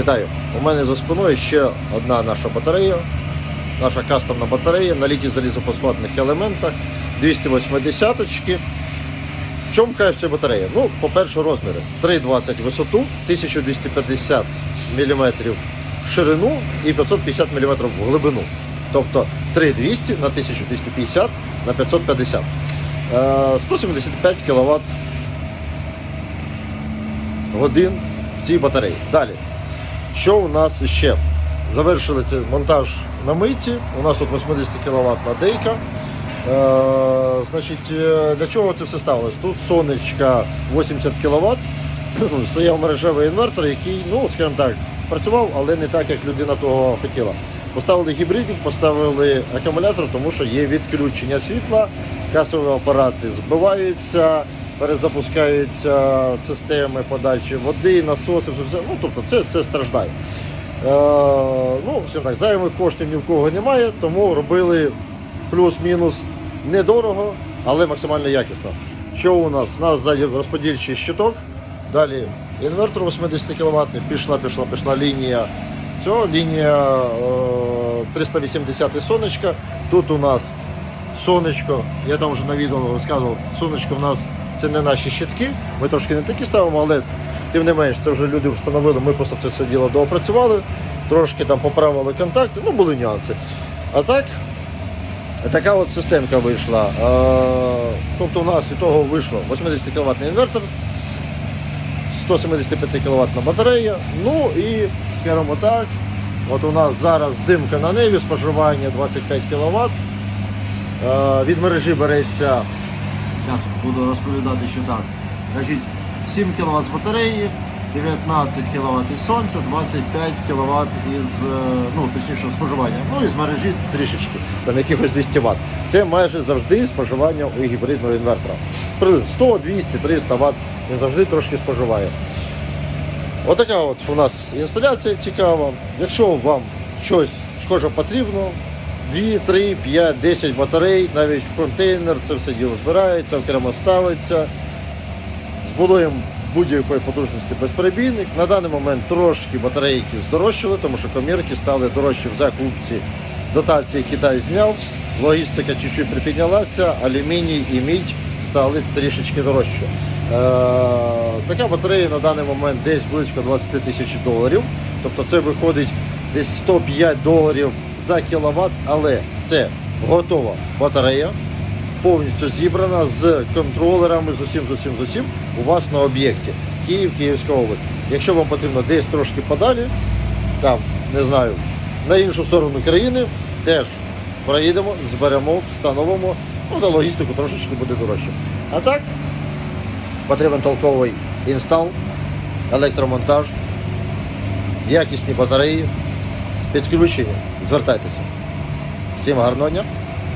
Вітаю! У мене за спиною ще одна наша батарея, наша кастомна батарея на літій залізофосфатних елементах 280 очки. В чому кайф цієї батареї? Ну, по-перше, розміри. 3,20 висоту, 1250 мм в ширину і 550 мм в глибину. Тобто 3200 на 1250 на 550. Е, 175 кВт годин в цій батареї. Далі. Що у нас ще? Завершили цей монтаж на митці. У нас тут 80 кВт дейка. Е, значить, е, для чого це все ставилось? Тут сонечка 80 кВт. Стояв мережевий інвертор, який, ну, скажімо так, працював, але не так, як людина того хотіла. Поставили гібридник, поставили акумулятор, тому що є відключення світла, касові апарати збиваються, перезапускаються системи подачі води, насоси, все. Ну, тобто це все страждає. Е, ну, скажімо так, зайвих коштів ні в кого немає, тому робили плюс-мінус недорого, але максимально якісно. Що у нас? У нас ззаді розподільчий щиток, далі інвертор 80 кВт, пішла, пішла, пішла лінія. Цього лінія е, 380 сонечка. Тут у нас сонечко, я там вже на відео розказував, сонечко в нас це не наші щитки. Ми трошки не такі ставимо, але тим не менш, це вже люди встановили, ми просто це все діло доопрацювали, трошки там поправили контакти, ну були нюанси. А так, така от системка вийшла. Тобто у нас і того вийшло 80 кВт інвертор, 175 кВт батарея. Ну і, скажімо так, от у нас зараз димка на небі, споживання 25 кВт. Від мережі береться, зараз буду розповідати, що так. Значить, 7 кВт з батареї, 19 кВт із сонця, 25 кВт із, е, ну, точніше, споживання. Ну і з мережі трішечки, там якихось 200 Вт. Це майже завжди споживання у гібридного інвертора. 100, 200, 300 Вт він завжди трошки споживає. Отака от у нас інсталяція цікава. Якщо вам щось схоже потрібно, 2, 3, 5, 10 батарей, навіть в контейнер, це все діло збирається, окремо ставиться. Збудуємо будь-якої потужності безперебійник. На даний момент трошки батарейки здорожчали, тому що комірки стали дорожчі в закупці. Дотації Китай зняв, логістика чуть-чуть припіднялася, алюміній і мідь стали трішечки дорожче. Е, така батарея на даний момент десь близько 20 тисяч доларів. Тобто це виходить десь 105 доларів за кіловат, але це готова батарея, повністю зібрана з контролерами, з усім, з усім, з усім у вас на об'єкті. Київ, Київська область. Якщо вам потрібно десь трошки подалі, там, не знаю, на іншу сторону країни, теж проїдемо, зберемо, встановимо, ну, за логістику трошечки буде дорожче. А так, потрібен толковий інстал, електромонтаж, якісні батареї, підключення. Звертайтеся. Всім гарного дня!